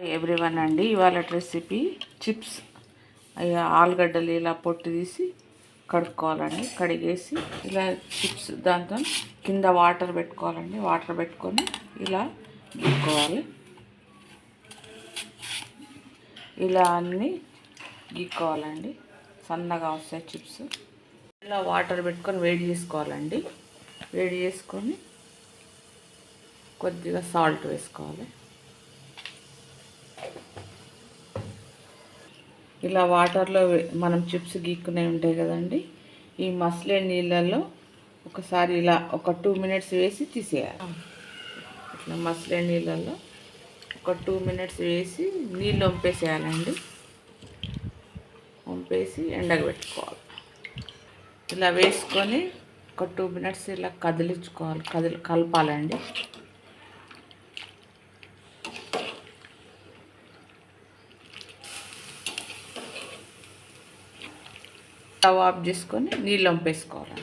Everyone అండి ఇవాళ recipe chips ఆలుగడ్డలు ఇలా పొట్టు తీసి కడుక్కోవాలండి. కడిగేసి ఇలా చిప్స్ దాంతో కింద వాటర్ పెట్టుకోవాలండి. వాటర్ పెట్టుకొని ఇలా గీక్కోవాలి. ఇలా అన్నీ గీక్కోవాలండి. సన్నగా వస్తాయి చిప్స్ ఇలా వాటర్ పెట్టుకొని వేడి చేసుకోవాలండి. వేడి చేసుకొని కొద్దిగా సాల్ట్ వేసుకోవాలి. ఇలా వాటర్లో మనం చిప్స్ గీక్కునే ఉంటాయి కదండి. ఈ మసలే నీళ్ళల్లో ఒకసారి ఇలా ఒక టూ మినిట్స్ వేసి తీసేయాలి. ఇట్లా మసలే నీళ్ళల్లో ఒక టూ మినిట్స్ వేసి నీళ్ళు వంపేసేయాలండి. వంపేసి ఎండకు పెట్టుకోవాలి. ఇలా వేసుకొని ఒక టూ మినిట్స్ ఇలా కదిలించుకోవాలి. కదిలి కలపాలండి. స్టవ్ ఆఫ్ చేసుకొని నీళ్ళు వంపేసుకోవాలి.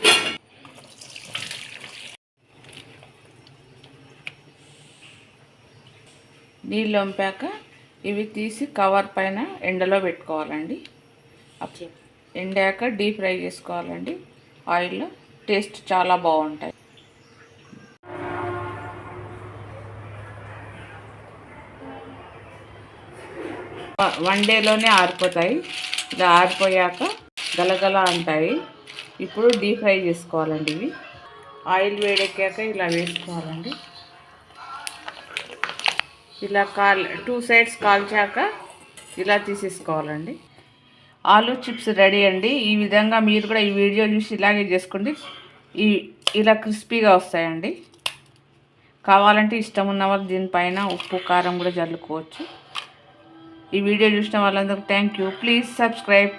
నీళ్ళు వంపాక ఇవి తీసి కవర్ పైన ఎండలో పెట్టుకోవాలండి. ఎండాక డీప్ ఫ్రై చేసుకోవాలండి. ఆయిల్లో టేస్ట్ చాలా బాగుంటాయి. వన్ డేలోనే ఆరిపోతాయి. ఇలా ఆరిపోయాక గలగల అంటాయి. ఇప్పుడు డీప్ ఫ్రై చేసుకోవాలండి ఇవి. ఆయిల్ వేడెక్కాక ఇలా వేసుకోవాలండి. ఇలా కాల్ టూ సైడ్స్ కాల్చాక ఇలా తీసేసుకోవాలండి. ఆలూ చిప్స్ రెడీ అండి. ఈ విధంగా మీరు కూడా ఈ వీడియో చూసి ఇలాగే చేసుకోండి. ఈ ఇలా క్రిస్పీగా వస్తాయండి. కావాలంటే ఇష్టం ఉన్న వాళ్ళు దీనిపైన ఉప్పు కారం కూడా జల్లుకోవచ్చు ఈ వీడియో చూసిన వాళ్ళందరికీ థ్యాంక్ యూ. Please subscribe.